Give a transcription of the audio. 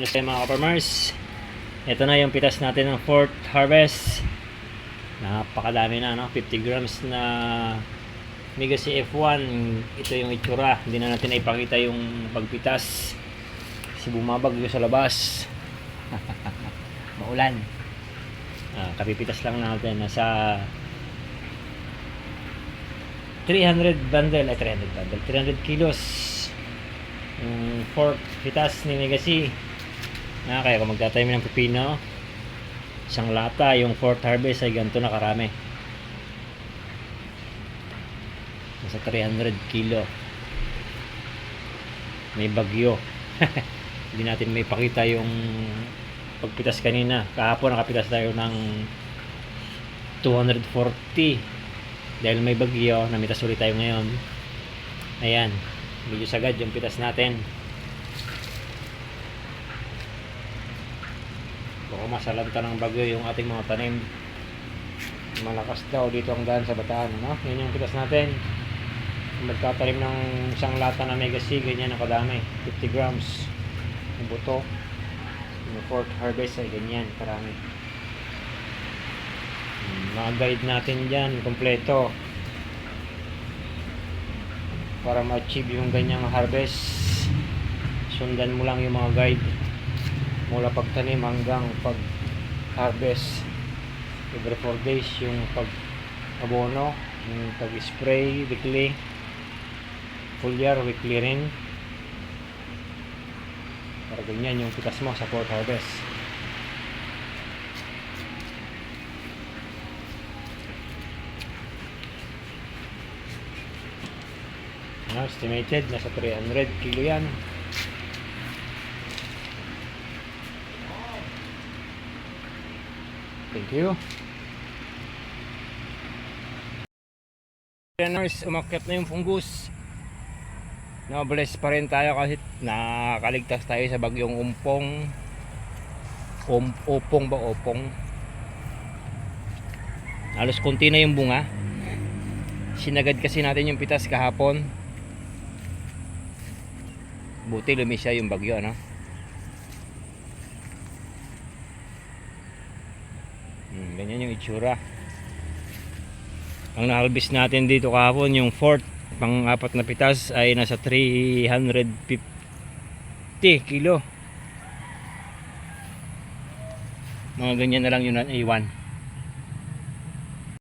Ano sa mga farmers? Ito na yung pitas natin ng fourth harvest. Napakadami na, no? 50 grams na Mega CF1. Ito yung itsura. Hindi na natin ipakita yung pagpitas. Kasi bumabagyo sa labas. Maulan. Ah, kapipitas lang natin. Nasa 300 bundle, ay 300 bundle, 300 kilos yung fourth pitas ni Legacy na kaya kung magtatayo ng pepino isang lata yung fourth harvest ay ganito na karami. Nasa 300 kilo. May bagyo. Hindi natin may pakita yung pagpitas kanina. Kahapon nakapitas tayo ng 240 dahil may bagyo namitas ulit tayo ngayon. Ayan medyo sagad yung pitas natin baka masalanta ng bagyo yung ating mga tanim. Malakas daw dito ang daan sa bataan no? yan yung pitas natin. Magtatanim ng isang lata na mega C ganyan ang kadami. 50 grams. Yung buto. Yung fourth harvest ay ganyan karami. Hmm, mga guide natin dyan kompleto. Para ma-achieve yung ganyang harvest sundan mo lang yung mga guide mula pagtanim hanggang pag harvest every 4 days yung pag abono yung pag spray weekly foliar weekly rin. Para ganyan yung pitas mo sa fourth harvest. Ano, estimated nasa 300 kilo yan. Thank you. Runners, umakyat na yung fungus. No, bless pa rin tayo kasi nakaligtas tayo sa bagyong umpong. Um, upong ba upong? Halos konti na yung bunga sinagad kasi natin yung pitas kahapon buti lumisya yung bagyo ano hmm, ganyan yung itsura. Ang nahalbis natin dito kahapon yung fourth pang apat na pitas ay nasa 350 kilo. Mga ganyan na lang yun iwan